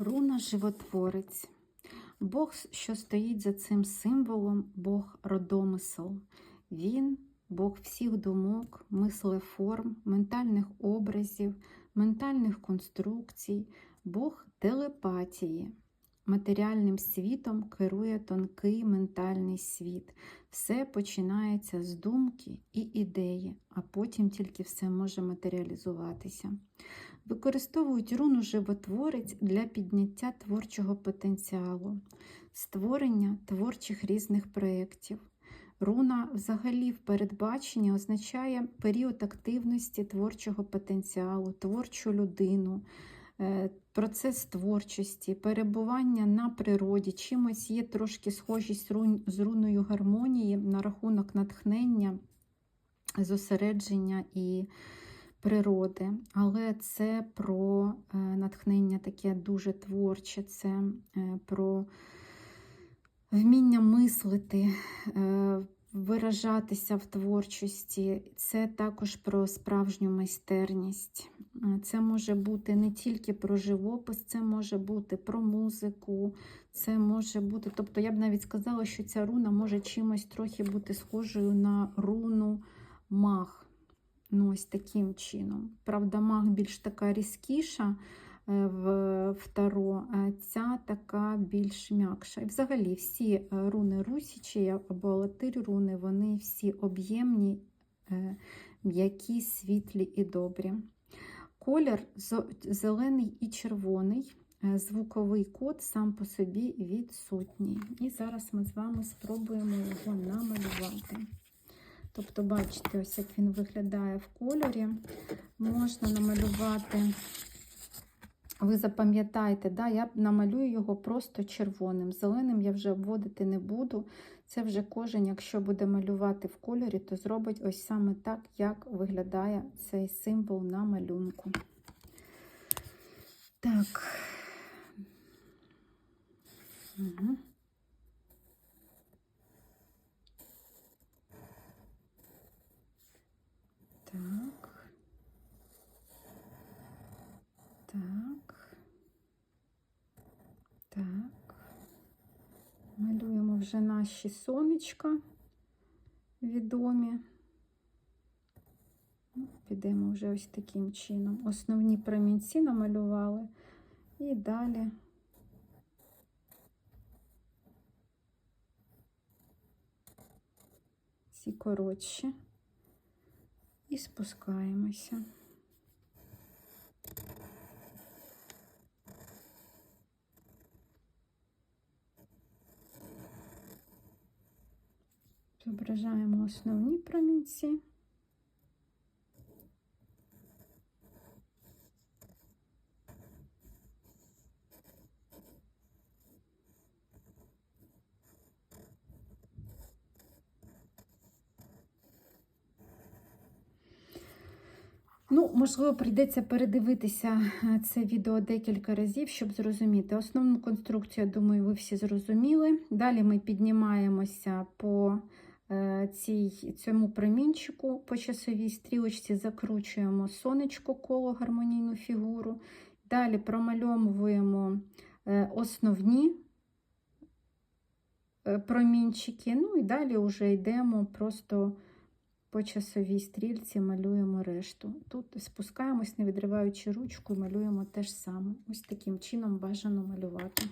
Руна животворець. Бог, що стоїть за цим символом, Бог родомисел. Він Бог всіх думок, мислеформ, ментальних образів, ментальних конструкцій, Бог телепатії. Матеріальним світом керує тонкий ментальний світ. Все починається з думки і ідеї, а потім тільки все може матеріалізуватися. Використовують руну животворець для підняття творчого потенціалу, створення творчих різних проєктів. Руна взагалі в передбаченні означає період активності творчого потенціалу, творчу людину, е, процес творчості, перебування на природі. Чимось є трошки схожість з руною гармонії на рахунок натхнення, зосередження і природи. Але це про е, натхнення таке дуже творче, це е, про вміння мислити, е, виражатися в творчості. Це також про справжню майстерність. Це може бути не тільки про живопис, це може бути про музику, це може бути. Тобто, я б навіть сказала, що ця руна може чимось трохи бути схожою на руну мах. Ну, ось таким чином. Правда, маг більш така різкіша е, в, таро, ця така більш м'якша. І взагалі всі е, руни Русічі або Латирь руни, вони всі об'ємні, е, м'які, світлі і добрі. Колір зелений і червоний. Звуковий код сам по собі відсутній. І зараз ми з вами спробуємо його намалювати. Тобто, бачите, ось як він виглядає в кольорі. Можна намалювати, ви запам'ятаєте, да, я намалюю його просто червоним. Зеленим я вже обводити не буду. Це вже кожен, якщо буде малювати в кольорі, то зробить ось саме так, як виглядає цей символ на малюнку. Так. Угу. Так. Так. Так. Малюємо вже наші сонечка відомі. Ну, Підемо вже ось таким чином. Основні промінці намалювали. І далі ці коротші. І спускаємося. Зображаємо основні промінці. Ну, можливо, прийдеться передивитися е, це відео декілька разів, щоб зрозуміти. Основну конструкцію, я думаю, ви всі зрозуміли. Далі ми піднімаємося по цій, цьому промінчику, по часовій стрілочці, закручуємо сонечко коло гармонійну фігуру. Далі промальовуємо е, основні е, промінчики. Ну і далі вже йдемо просто. По часовій стрільці малюємо решту. Тут спускаємось, не відриваючи ручку, і малюємо те ж саме. Ось таким чином бажано малювати.